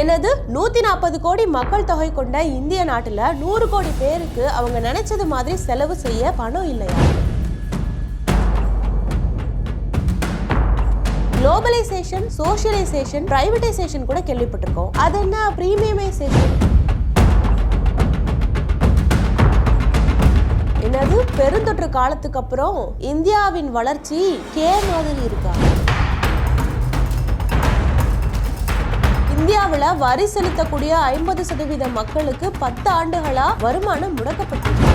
என்னது நூத்தி நாற்பது கோடி மக்கள் தொகை கொண்ட இந்திய நாட்டுல நூறு கோடி பேருக்கு அவங்க நினைச்சது மாதிரி செலவு செய்ய பணம் இல்லையா? குளோபலைசேஷன் சோஷியலைசேஷன் பிரைவேடைசேஷன் கூட கேள்விப்பட்டிருக்கோம். அது என்ன? பிரீமியமைசேஷன் என்னது? பெருந்தொற்று காலத்துக்கு அப்புறம் இந்தியாவின் வளர்ச்சி கே மாதிரி இருக்கா? இந்தியாவில் வரி செலுத்தக்கூடிய ஐம்பது சதவீத மக்களுக்கு பத்து ஆண்டுகளா வருமானம் முடக்கப்பட்டிருக்கு.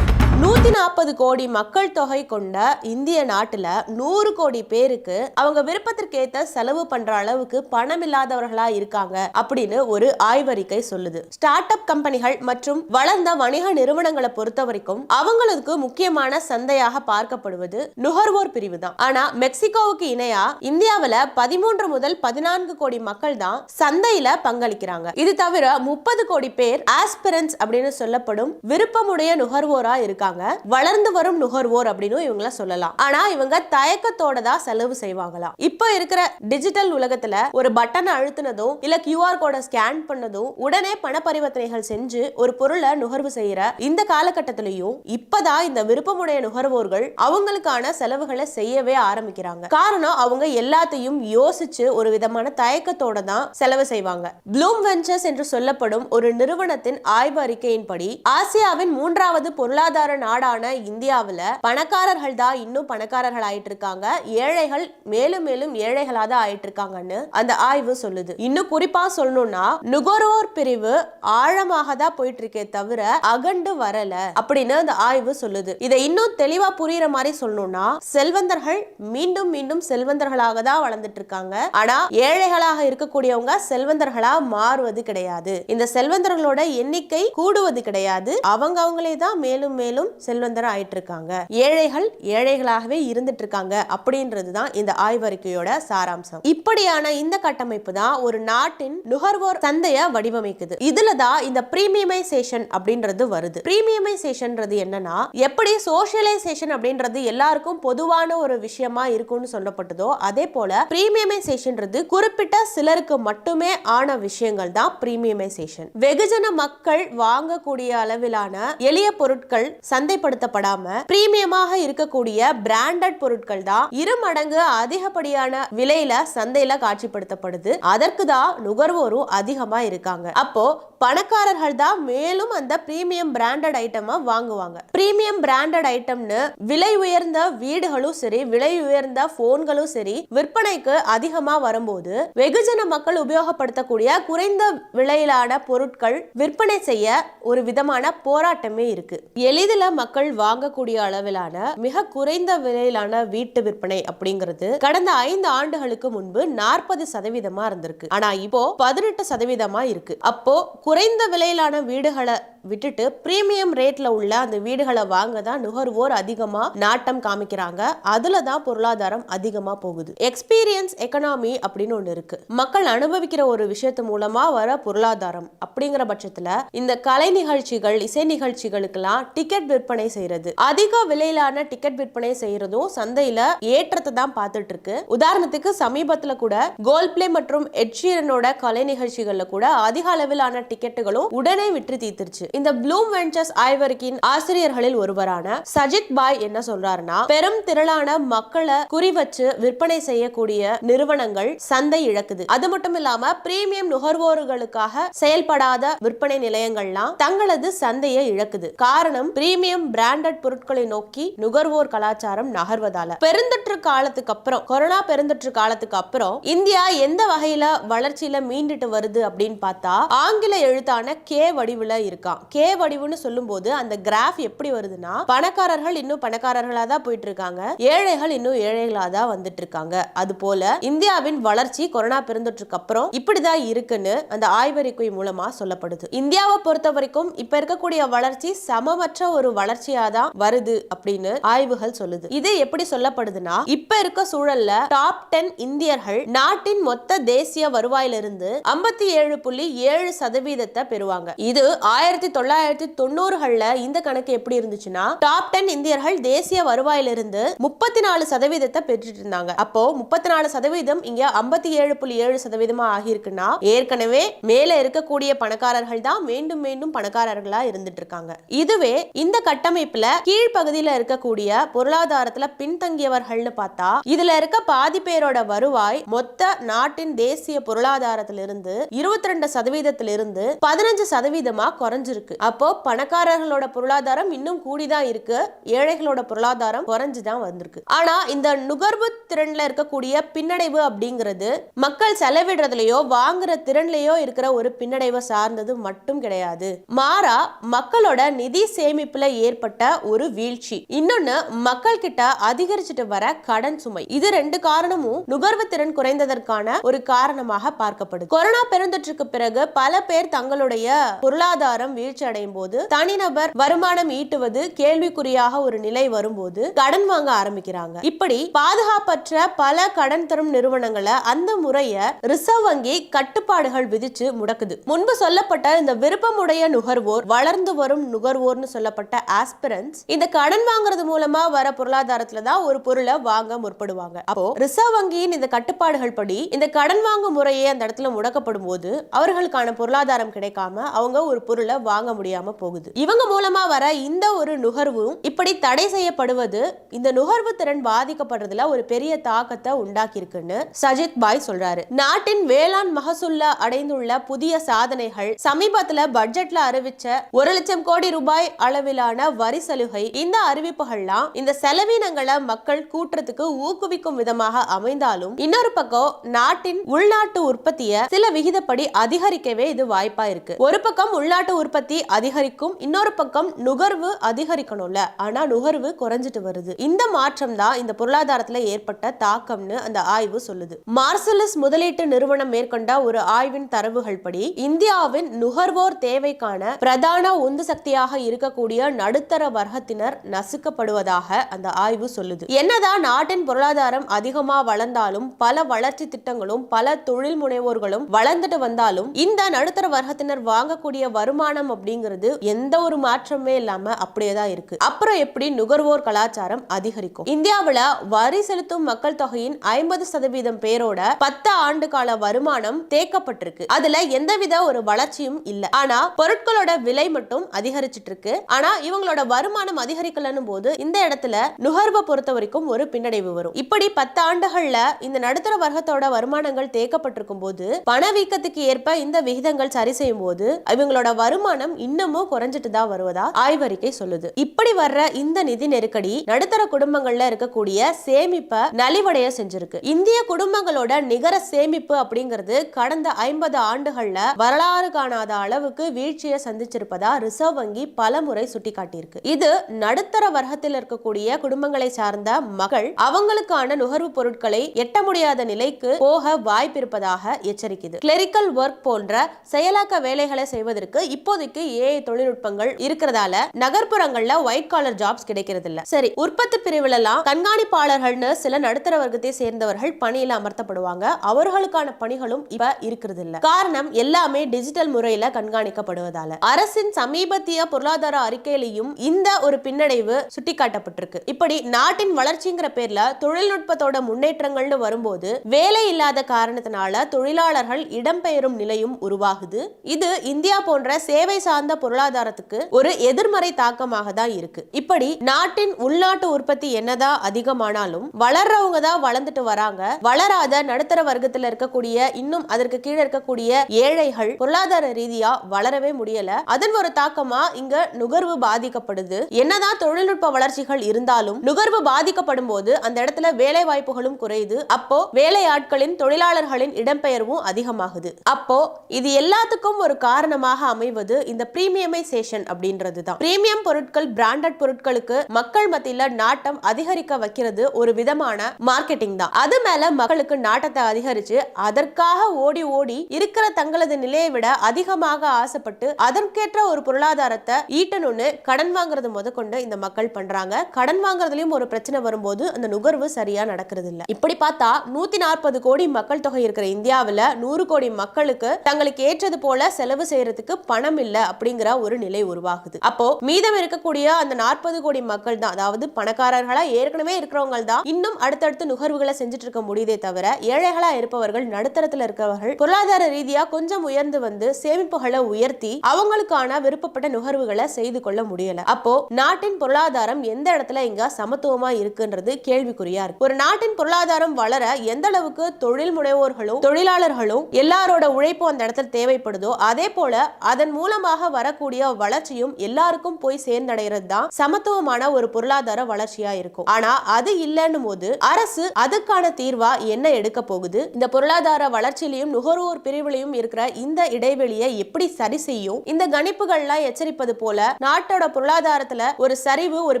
நூத்தி நாற்பது கோடி மக்கள் தொகை கொண்ட இந்திய நாட்டுல நூறு கோடி பேருக்கு அவங்க விருப்பத்திற்கேத்த செலவு பண்ற அளவுக்கு பணம் இல்லாதவர்களா இருக்காங்க அப்படின்னு ஒரு ஆய்வறிக்கை சொல்லுது. ஸ்டார்ட் அப் கம்பெனிகள் மற்றும் வளர்ந்த வணிக நிறுவனங்களை பொறுத்த வரைக்கும் அவங்களுக்கு முக்கியமான சந்தையாக பார்க்கப்படுவது நுகர்வோர் பிரிவு தான். ஆனா மெக்சிகோவுக்கு இணையா இந்தியாவில பதிமூன்று முதல் பதினான்கு கோடி மக்கள் தான் சந்தையில பங்களிக்கிறாங்க. இது தவிர முப்பது கோடி பேர் ஆஸ்பிரன்ஸ் அப்படின்னு சொல்லப்படும் விருப்பமுடைய நுகர்வோரா இருக்காங்க. வளர்ந்து வரும் நுகர்வோர் அப்படின்னு இவங்கள சொல்லலாம். ஆனா இவங்க தயக்கத்தோட தான் செலவு செய்வாங்களாம். இப்போ இருக்கிற டிஜிட்டல் உலகத்துல ஒரு பட்டனை அழுத்தினதும் இல்ல கியூஆர் கோடை ஸ்கேன் பண்ணதும் உடனே பண பரிவர்த்தனைகள் செஞ்சு ஒரு பொருளை நுகர்வு செய்யற இந்த காலகட்டத்திலையும் இப்பதான் இந்த விருப்பமுடைய நுகர்வோர்கள் அவங்களுக்கான செலவுகளை செய்யவே ஆரம்பிக்கிறாங்க. காரணம் அவங்க எல்லாத்தையும் யோசிச்சு ஒரு விதமான தயக்கத்தோட தான் செலவு செய்வாங்க. ப்ளூம் வெஞ்சர்ஸ் என்று சொல்லப்படும் ஒரு நிறுவனத்தின் ஆய்வு அறிக்கையின்படி ஆசியாவின் மூன்றாவது பொருளாதார நாடான இந்தியாவுல பணக்காரர்கள் தான் இன்னும் பணக்காரர்கள் ஆயிட்டு இருக்காங்க ஏழைகள் மேலும் மேலும் ஏழைகளா தான் ஆயிட்டு இருக்காங்கன்னு அந்த ஆய்வு சொல்லுது. இன்னும் குறிப்பா சொல்லணும்னா நுகர்வோர் பிரிவு ஆழமாக தான் போயிட்டு இருக்கே தவிர அகண்டு வரல அப்படின்னு அந்த ஆய்வு சொல்லுது. இதை இன்னும் தெளிவா புரியுற மாதிரி சொல்லணும்னா செல்வந்தர்கள் மீண்டும் மீண்டும் செல்வந்தர்களாக தான் வளர்ந்துட்டு இருக்காங்க ஆனா ஏழைகளாக இருக்கக்கூடியவங்க செல்வந்தர்களா மாறுவது கிடையாது. இந்த செல்வந்தர்களோட எண்ணிக்கை கூடுவது கிடையாது. அவங்க அவங்களே தான் மேலும் மேலும் செல்வந்தர் ஆயிட்டு இருக்காங்க ஏழைகள் ஏழைகளாகவே இருந்துட்டு இருக்காங்க அப்படின்றது தான் இந்த ஆய்வறிக்கையோட சாராம்சம். இப்படியான இந்த கட்டமைப்பு தான் ஒரு நாட்டின் நுகர்வோர் சந்தைய வடிவமைக்குது. இதுல தான் இந்த பிரீமியமைசேஷன் அப்படின்றது வருது. பிரீமியமைசேஷன்ன்றது என்னன்னா எப்படி சோசியலைசேஷன் அப்படின்றது எல்லாருக்கும் பொதுவான ஒரு விஷயமா இருக்கும்னு சொல்லப்பட்டதோ அதே போல ப்ரீமியமைசேஷன் குறிப்பிட்ட சிலருக்கு மட்டுமே ஆன விஷயங்கள் தான் பிரீமியமைசேஷன் வெகுஜன மக்கள் வாங்கக்கூடிய அளவிலான எளிய பொருட்கள் சந்தைப்படுத்தப்படாம பிரீமியமாக இருக்கக்கூடிய பிராண்டட் பொருட்கள் தான் இரு மடங்கு அதிகப்படியான விலையில சந்தையில காட்சிப்படுத்தப்படுது. அதற்கு தான் நுகர்வோரும் அதிகமா இருக்காங்க. அப்போ பணக்காரர்கள் தான் மேலும் அந்த பிரீமியம் பிராண்டட் ஐட்டமா வாங்குவாங்க. பிரீமியம் பிராண்டட் ஐட்டம்னு விலை உயர்ந்த வீடுகளும் சரி விலை உயர்ந்த போன்களும் சரி விற்பனைக்கு அதிகமா வரும்போது வெகுஜன மக்கள் உபயோகப்படுத்தக்கூடிய குறைந்த விலையிலான பொருட்கள் விற்பனை செய்ய ஒரு விதமான போராட்டமே இருக்கு. எளிதில் மக்கள் வாங்கக்கூடிய அளவிலான மிக குறைந்த விலையிலான வீட்டு விற்பனை அப்படிங்கிறது கடந்த ஐந்து ஆண்டுகளுக்கு முன்பு நாற்பது சதவீதமா இருந்திருக்கு. ஆனா இப்போ பதினெட்டு சதவீதமா இருக்கு. அப்போ குறைந்த விலையிலான வீடுகளை விட்டுட்டு பிரீமியம் ரேட்ல உள்ள அந்த வீடுகளை வாங்க தான் நுகர்வோர் அதிகமா நாட்டம் காமிக்கிறாங்க. அதுல தான் பொருளாதாரம் அதிகமா போகுது. எக்ஸ்பீரியன்ஸ் எக்கனாமி அப்படின்னு ஒண்ணு இருக்கு. மக்கள் அனுபவிக்கிற ஒரு விஷயத்து மூலமா வர பொருளாதாரம் அப்படிங்கிற பட்சத்துல இந்த கலை நிகழ்ச்சிகள் இசை நிகழ்ச்சிகளுக்கெல்லாம் டிக்கெட் விற்பனை செய்யறது அதிக விலையிலான டிக்கெட் விற்பனை செய்யறதும் சந்தையில ஏற்றத்தை தான் பார்த்துட்டு இருக்கு உதாரணத்துக்கு சமீபத்துல கூட கோல் பிளே மற்றும் எட்ஷீரனோட கலை நிகழ்ச்சிகள்ல கூட அதிக அளவிலான டிக்கெட்டுகளும் உடனே விற்று தீர்த்துருச்சு. இந்த ப்ளூம் வெஞ்சர்ஸ் ஆய்வறிக்கையின் ஆசிரியர்களில் ஒருவரான சஜித் பாய் என்ன சொல்றாருன்னா பெரும் திரளான மக்களை குறி வச்சு விற்பனை செய்யக்கூடிய நிறுவனங்கள் சந்தை இழக்குது. அது மட்டும் இல்லாம பிரீமியம் நுகர்வோர்களுக்காக செயல்படாத விற்பனை நிலையங்கள்லாம் தங்களது சந்தையை இழக்குது. காரணம் பிரீமியம் பிராண்டட் பொருட்களை நோக்கி நுகர்வோர் கலாச்சாரம் நகர்வதால. பெருந்தொற்று காலத்துக்கு அப்புறம் கொரோனா பெருந்தொற்று காலத்துக்கு அப்புறம் இந்தியா எந்த வகையில வளர்ச்சியில மீண்டுட்டு வருது அப்படின்னு பார்த்தா ஆங்கில எழுத்தான கே வடிவுல இருக்கான் கே வடிவுன்னு சொல்லும்போது அந்த கிராஃப் எப்படி வருதுன்னா பணக்காரர்கள் இன்னும் பணக்காரர்களா தான் போயிட்டு இருக்காங்க ஏழைகள் இன்னும் ஏழைகளா தான் வந்துட்டு இருக்காங்க அது போல இந்தியாவின் வளர்ச்சி கொரோனா பெருந்தொற்றுக்கு அப்புறம் இப்படிதான் இருக்குன்னு அந்த ஆய்வறிக்கை மூலமா சொல்லப்படுது. இந்தியாவை பொறுத்த வரைக்கும் இப்ப இருக்கக்கூடிய வளர்ச்சி சமமற்ற ஒரு வளர்ச்சியா தான் வருது அப்படின்னு ஆய்வுகள் சொல்லுது. இது எப்படி சொல்லப்படுதுன்னா இப்ப இருக்க சூழல்ல டாப் டென் இந்தியர்கள் நாட்டின் மொத்த தேசிய வருவாயிலிருந்து ஐம்பத்தி ஏழு புள்ளி ஏழு சதவீதத்தை பெறுவாங்க. இது ஆயிரத்தி தொள்ளாயிரத்தி தொண்ணூறுகள்ல இந்த கணக்கு எப்படி இருந்துச்சுன்னா டாப் டென் இந்தியர்கள் தேசிய வருவாயிலிருந்து முப்பத்தி நாலு சதவீதத்தை பெற்றுட்டு இருந்தாங்க. அப்போ முப்பத்தி நாலு சதவீதம் இங்க ஐம்பத்தி ஏழு புள்ளி ஏழு சதவீதமா ஆகியிருக்குன்னா ஏற்கனவே மேல இருக்கக்கூடிய பணக்காரர்கள் தான் மீண்டும் மீண்டும் பணக்காரர்களா இருந்துட்டு இருக்காங்க. இதுவே இந்த கட்டமைப்புல கீழ்ப்பகுதியில இருக்கக்கூடிய பொருளாதாரத்துல பின்தங்கியவர்கள்னு பார்த்தா இதுல இருக்க பாதி பேரோட வருவாய் மொத்த நாட்டின் தேசிய பொருளாதாரத்திலிருந்து இருபத்தி ரெண்டு சதவீதத்திலிருந்து பதினஞ்சு சதவீதமா குறைஞ்சிருக்கு. அப்போ பணக்காரர்களோட பொருளாதாரம் இன்னும் கூடிதான் இருக்கு. ஏழைகளோட பொருளாதாரம் குறைஞ்சுதான் வந்திருக்கு. ஆனா இந்த நுகர்வு திறன்ல இருக்கக்கூடிய பின்னடைவு அப்படிங்கிறது மக்கள் செலவிடுறதுலயோ வாங்குற திறன்லயோ இருக்கிற ஒரு பின்னடைவை சார்ந்தது மட்டும் கிடையாது. மாறா மக்களோட நிதி சேமிப்புல ஏற்பட்ட ஒரு வீழ்ச்சி. இன்னொன்னு மக்கள் கிட்ட அதிகரிச்சுட்டு வர கடன் சுமை. இது ரெண்டு காரணமும் நுகர்வு திறன் குறைந்ததற்கான ஒரு காரணமாக பார்க்கப்படுது. கொரோனா பெருந்தொற்றுக்கு பிறகு பல பேர் தங்களுடைய பொருளாதாரம் வீழ்ச்சி அடையும் போது தனிநபர் வருமானம் ஈட்டுவது கேள்விக்குறியாக ஒரு நிலை வரும்போது கடன் வாங்க ஆரம்பிக்கிறாங்க. இப்படி பாதுகாப்பற்ற பல கடன் தரும் நிறுவனங்களை அந்த முறைய ரிசர்வ் வங்கி கட்டுப்பாடுகள் விதிச்சு முடக்குது. முன்பு சொல்லப்பட்ட இந்த விருப்பமுடைய நுகர்வோர் வளர்ந்து வரும் நுகர்வோர்னு சொல்லப்பட்ட ஆஸ்பிரன்ஸ் இந்த கடன் வாங்குறது மூலமா வர பொருளாதாரத்துல தான் ஒரு பொருளை வாங்க முற்படுவாங்க. அப்போ ரிசர்வ் வங்கியின் இந்த கட்டுப்பாடுகள் படி இந்த கடன் வாங்கும் முறையே அந்த இடத்துல முடக்கப்படும் போது அவர்களுக்கான பொருளாதாரம் கிடைக்காம அவங்க ஒரு பொருளை வாங்க முடியாம போகுது. இவங்க மூலமா வர இந்த ஒரு நுகர்வும் இப்படி தடை செய்யப்படுவது இந்த நுகர்வு திறன் பாதிக்கப்படுறதுல ஒரு பெரிய தாக்கத்தை உண்டாக்கியிருக்குன்னு சஜித் பாய் சொல்றாரு. நாட்டின் வேளாண் மகசூல்ல அடைந்துள்ள புதிய சாதனைகள் சமீபத்துல பட்ஜெட்ல அறிவிச்ச ஒரு லட்சம் கோடி ரூபாய் அளவிலான வரி சலுகை இந்த அறிவிப்புகள்லாம் இந்த செலவினங்களை மக்கள் கூட்டுறதுக்கு ஊக்குவிக்கும் விதமாக அமைந்தாலும் இன்னொரு பக்கம் நாட்டின் உள்நாட்டு உற்பத்தியை சில விகிதப்படி அதிகரிக்கவே இது வாய்ப்பா இருக்கு ஒரு பக்கம் உள்நாட்டு உற்பத்தி உற்பத்தி அதிகரிக்கும். இன்னொரு பக்கம் நுகர்வு அதிகரிக்கணும்ல. ஆனா நுகர்வு குறைஞ்சிட்டு வருது. இந்த மாற்றம் தான் இந்த பொருளாதாரத்துல ஏற்பட்ட தாக்கம்னு அந்த ஆய்வு சொல்லுது. மார்சலஸ் முதலீட்டு நிறுவனம் மேற்கொண்ட ஒரு ஆய்வின் தரவுகள் படி இந்தியாவின் நுகர்வோர் தேவைக்கான பிரதான உந்து சக்தியாக இருக்கக்கூடிய நடுத்தர வர்க்கத்தினர் நசுக்கப்படுவதாக அந்த ஆய்வு சொல்லுது. என்னதான் நாட்டின் பொருளாதாரம் அதிகமா வளர்ந்தாலும் பல வளர்ச்சி திட்டங்களும் பல தொழில் முனைவோர்களும் வளர்ந்துட்டு வந்தாலும் இந்த நடுத்தர வர்க்கத்தினர் வாங்கக்கூடிய வருமானம் அப்படிங்கிறது எந்த ஒரு மாற்றமே இல்லாம அப்படியே தான் இருக்கு. அப்புறம் எப்படி நுகர்வோர் கலாச்சாரம் அதிகரிக்கும்? இந்தியாவில் வரி செலுத்தும் மக்கள் தொகையின் ஐம்பது சதவீதம் பேரோட பத்து ஆண்டு கால வருமானம் தேக்கப்பட்டிருக்கு. அதுல எந்தவித ஒரு வளர்ச்சியும் இல்ல. ஆனா பொருட்களோட விலை மட்டும் அதிகரிச்சிட்டு இருக்கு. ஆனா இவங்களோட வருமானம் அதிகரிக்கலன்னு போது இந்த இடத்துல நுகர்வை பொறுத்த வரைக்கும் ஒரு பின்னடைவு வரும். இப்படி பத்து ஆண்டுகள்ல இந்த நடுத்தர வர்க்கத்தோட வருமானங்கள் தேக்கப்பட்டிருக்கும் போது பணவீக்கத்துக்கு ஏற்ப இந்த விகிதங்கள் சரி செய்யும் போது இவங்களோட வருமானம் வருமானம் இன்னமும் குறைஞ்சிட்டு தான் வருவதா ஆய்வறிக்கை சொல்லுது. இப்படி வர்ற இந்த நிதி நெருக்கடி நடுத்தர குடும்பங்கள்ல இருக்கக்கூடிய சேமிப்பை நலிவடைய செஞ்சிருக்கு. இந்திய குடும்பங்களோட நிகர சேமிப்பு அப்படிங்கிறது கடந்த ஐம்பது ஆண்டுகள்ல வரலாறு காணாத அளவுக்கு வீழ்ச்சியை சந்திச்சிருப்பதா ரிசர்வ் வங்கி பல முறை சுட்டிக்காட்டியிருக்கு. இது நடுத்தர வர்க்கத்தில் இருக்கக்கூடிய குடும்பங்களை சார்ந்த மகள் அவங்களுக்கான நுகர்வு பொருட்களை எட்ட முடியாத நிலைக்கு போக வாய்ப்பிருப்பதாக எச்சரிக்கிறது கிளரிக்கல் ஒர்க் போன்ற செயலாக்க வேலைகளை செய்வதற்கு இப்போதைக்கு ஏஐ தொழில்நுட்பங்கள் இருக்கிறதால நகர்ப்புறங்கள்ல ஒயிட் காலர் ஜாப்ஸ் கிடைக்கிறது இல்ல சரி உற்பத்தி பிரிவுல எல்லாம் கண்காணிப்பாளர்கள்னு சில நடுத்தர வர்க்கத்தை சேர்ந்தவர்கள் பணியில அமர்த்தப்படுவாங்க. அவர்களுக்கான பணிகளும் இப்ப இருக்கிறது இல்ல காரணம் எல்லாமே டிஜிட்டல் முறையில கண்காணிக்கப்படுவதால. அரசின் சமீபத்திய பொருளாதார அறிக்கையிலையும் இந்த ஒரு பின்னடைவு சுட்டிக்காட்டப்பட்டிருக்கு. இப்படி நாட்டின் வளர்ச்சிங்கிற பேர்ல தொழில்நுட்பத்தோட முன்னேற்றங்கள்னு வரும்போது வேலை இல்லாத காரணத்தினால தொழிலாளர்கள் இடம்பெயரும் நிலையும் உருவாகுது. இது இந்தியா போன்ற சேவை சார்ந்த பொருளாதாரத்துக்கு ஒரு எதிர்மறை தாக்கமாக தான் இருக்கு. இப்படி நாட்டின் உள்நாட்டு உற்பத்தி என்னதான் அதிகமானாலும் வளர்றவங்க தான் வளர்ந்துட்டு வராங்க. வளராத நடுத்தர வர்க்கத்துல இருக்கக்கூடிய இன்னும் அதற்கு கீழே இருக்கக்கூடிய ஏழைகள் பொருளாதார ரீதியா வளரவே முடியல. அதன் ஒரு தாக்கமா இங்க நுகர்வு பாதிக்கப்படுது. என்னதான் தொழில்நுட்ப வளர்ச்சிகள் இருந்தாலும் நுகர்வு பாதிக்கப்படும் போது அந்த இடத்துல வேலை வாய்ப்புகளும் குறையுது. அப்போ வேலையாட்களின் தொழிலாளர்களின் இடம்பெயர்வும் அதிகமாகுது. அப்போ இது எல்லாத்துக்கும் ஒரு காரணமாக அமைவது இந்த பிரீமியமைசேஷன் அப்படின்றது தான் பிரீமியம் பொருட்கள் பிராண்டட் பொருட்களுக்கு மக்கள் மத்தியில நாட்டம் அதிகரிக்க வைக்கிறது ஒரு விதமான மார்க்கெட்டிங் தான். அது மேல மக்களுக்கு நாட்டத்தை அதிகரிச்சு அதற்காக ஓடி ஓடி இருக்கிற தங்களது நிலையை விட அதிகமாக ஆசைப்பட்டு அதற்கேற்ற ஒரு பொருளாதாரத்தை ஈட்டணும்னு கடன் வாங்குறது முதற்கொண்டு இந்த மக்கள் பண்றாங்க. கடன் வாங்குறதுலயும் ஒரு பிரச்சனை வரும்போது அந்த நுகர்வு சரியா நடக்கிறது இல்ல இப்படி பார்த்தா நூத்தி நாற்பது கோடி மக்கள் தொகை இருக்கிற இந்தியாவில நூறு கோடி மக்களுக்கு தங்களுக்கு ஏற்றது போல செலவு செய்யறதுக்கு பணம் இல்ல. அப்படிங்கிற ஒரு நிலை உருவாகுது. அப்போ மீதம் இருக்கக்கூடிய அந்த நாற்பது கோடி மக்கள் தான் அதாவது பணக்காரர்களா ஏற்கனவே இருக்கிறவங்க தான் இன்னும் அடுத்தடுத்து நுகர்வுகளை செஞ்சுட்டு இருக்க முடியுதே தவிர ஏழைகளா இருப்பவர்கள் நடுத்தரத்துல இருக்கிறவர்கள் பொருளாதார ரீதியா கொஞ்சம் உயர்ந்து வந்து சேமிப்புகளை உயர்த்தி அவங்களுக்கான விருப்பப்பட்ட நுகர்வுகளை செய்து கொள்ள முடியல. அப்போ நாட்டின் பொருளாதாரம் எந்த இடத்துல இங்க சமத்துவமா இருக்குன்றது கேள்விக்குறியா இருக்கு. ஒரு நாட்டின் பொருளாதாரம் வளர எந்த அளவுக்கு தொழில் முனைவோர்களும் தொழிலாளர்களும் எல்லாரோட உழைப்பும் அந்த இடத்துல தேவைப்படுதோ அதே போல அதன் மூலம் மூலமாக வரக்கூடிய வளர்ச்சியும் எல்லாருக்கும் போய் சேர்ந்தடைகிறது தான் சமத்துவமான ஒரு பொருளாதார வளர்ச்சியா இருக்கும். ஆனா அது இல்லைன்னு போது அரசு அதுக்கான தீர்வா என்ன எடுக்க போகுது? இந்த பொருளாதார வளர்ச்சியிலையும் நுகர்வோர் பிரிவிலையும் இருக்கிற இந்த இடைவெளியை எப்படி சரி செய்யும்? இந்த கணிப்புகள்லாம் எச்சரிப்பது போல நாட்டோட பொருளாதாரத்துல ஒரு சரிவு ஒரு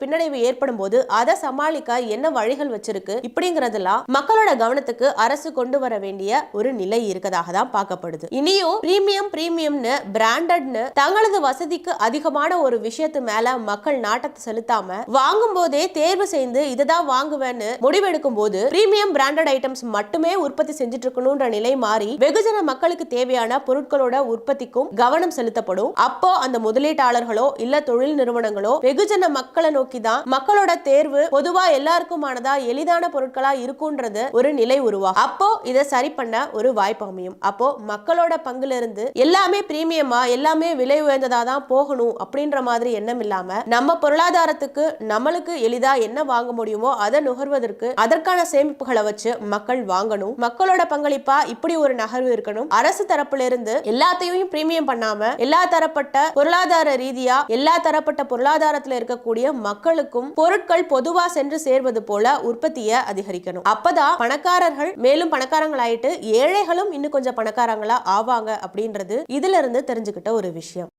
பின்னடைவு ஏற்படும் போது அதை சமாளிக்க என்ன வழிகள் வச்சிருக்கு? இப்படிங்கறதெல்லாம் மக்களோட கவனத்துக்கு அரசு கொண்டு வர வேண்டிய ஒரு நிலை இருக்கதாக தான் பார்க்கப்படுது. இனியும் பிரீமியம் பிரீமியம்னு பிராண்டட்னு தங்களது வசதிக்கு அதிகமான ஒரு விஷயத்து மேல மக்கள் நாட்டத்தை செலுத்தாம வாங்கும் போதே தேர்வு செய்து இதுதான் வாங்குவேன்னு முடிவெடுக்கும் போது பிரீமியம் பிராண்டட் ஐட்டம்ஸ் மட்டுமே உற்பத்தி செஞ்சுட்டு இருக்கணும்ன்ற நிலை மாறி வெகுஜன மக்களுக்கு தேவையான பொருட்களோட உற்பத்திக்கும் கவனம் செலுத்தப்படும். அப்போ அந்த முதலீட்டாளர்களோ இல்ல தொழில் நிறுவனங்களோ வெகுஜன மக்களை நோக்கி தான் மக்களோட தேர்வு பொதுவா எல்லாருக்குமானதா எளிதான பொருட்களா இருக்கும்ன்றது ஒரு நிலை உருவாகும். அப்போ இதை சரி பண்ண ஒரு வாய்ப்பு அமையும். அப்போ மக்களோட பங்குல இருந்து எல்லாமே பிரீமியமா எல்லாமே விலை உயர்ந்ததா தான் போகணும் அப்படின்ற மாதிரி எண்ணம் இல்லாம நம்ம பொருளாதாரத்துக்கு நம்மளுக்கு எளிதா என்ன வாங்க முடியுமோ அதை நுகர்வதற்கு அதற்கான சேமிப்புகளை வச்சு மக்கள் வாங்கணும். மக்களோட பங்களிப்பா இப்படி ஒரு நகர்வு இருக்கணும். அரசு தரப்புல இருந்து எல்லாத்தையும் பிரீமியம் பண்ணாம எல்லா தரப்பட்ட பொருளாதார ரீதியா எல்லா தரப்பட்ட பொருளாதாரத்துல இருக்கக்கூடிய மக்களுக்கும் பொருட்கள் பொதுவா சென்று சேர்வது போல உற்பத்தியை அதிகரிக்கணும். அப்பதான் பணக்காரர்கள் மேலும் பணக்காரங்களாயிட்டு ஏழைகளும் இன்னும் கொஞ்சம் பணக்காரங்களா ஆவாங்க அப்படின்றது இதுல இருந்து தெரிஞ்சுக்கிட்ட ஒரு விஷயம். விஷயம்